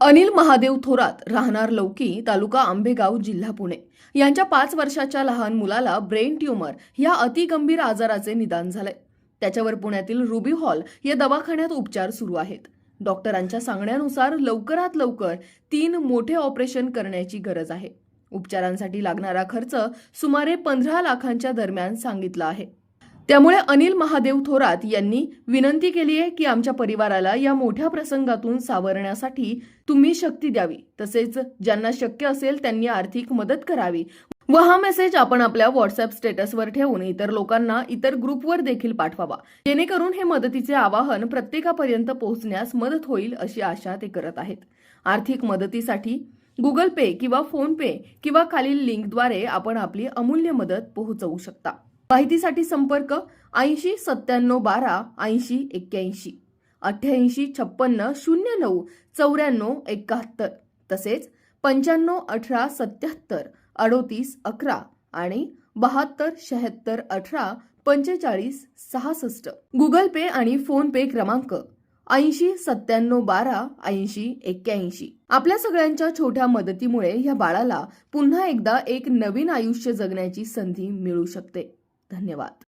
अनिल महादेव थोरात राहणार लौकी तालुका आंबेगाव जिल्हा पुणे. यांच्या पाच वर्षाच्या लहान मुलाला ब्रेन ट्यूमर या अतिगंभीर आजाराचे निदान झालंय. त्याच्यावर पुण्यातील रुबी हॉल या दवाखान्यात उपचार सुरू आहेत. डॉक्टरांच्या सांगण्यानुसार लवकरात लवकर तीन मोठे ऑपरेशन करण्याची गरज आहे. उपचारांसाठी लागणारा खर्च सुमारे पंधरा लाखांच्या दरम्यान सांगितला आहे. त्यामुळे अनिल महादेव थोरात यांनी विनंती केली आहे की आमच्या परिवाराला या मोठ्या प्रसंगातून सावरण्यासाठी तुम्ही शक्ती द्यावी. तसेच ज्यांना शक्य असेल त्यांनी आर्थिक मदत करावी. व हा मेसेज आपण आपल्या व्हॉट्सअप स्टेटसवर ठेवून इतर लोकांना इतर ग्रुपवर देखील पाठवावा. जेणेकरून हे मदतीचे आवाहन प्रत्येकापर्यंत पोहोचण्यास मदत होईल अशी आशा ते करत आहेत. आर्थिक मदतीसाठी गुगल पे किंवा फोन पे किंवा खालील लिंकद्वारे आपण आपली अमूल्य मदत पोहोचवू शकता. माहितीसाठी संपर्क ऐंशी सत्त्याण्णव बारा ऐंशी एक्क्याऐंशी अठ्ठ्याऐंशी छप्पन्न शून्य नऊ चौऱ्याण्णव एकाहत्तर तसेच पंच्याण्णव अठरा सत्याहत्तर अडोतीस अकरा आणि बहात्तर शहात्तर अठरा पंचेचाळीस सहासष्ट. गुगल पे आणि फोन पे क्रमांक ऐंशी सत्त्याण्णव बारा ऐंशी एक्क्याऐंशी. आपल्या सगळ्यांच्या छोट्या मदतीमुळे या बाळाला पुन्हा एकदा एक नवीन आयुष्य जगण्याची संधी मिळू शकते. धन्यवाद.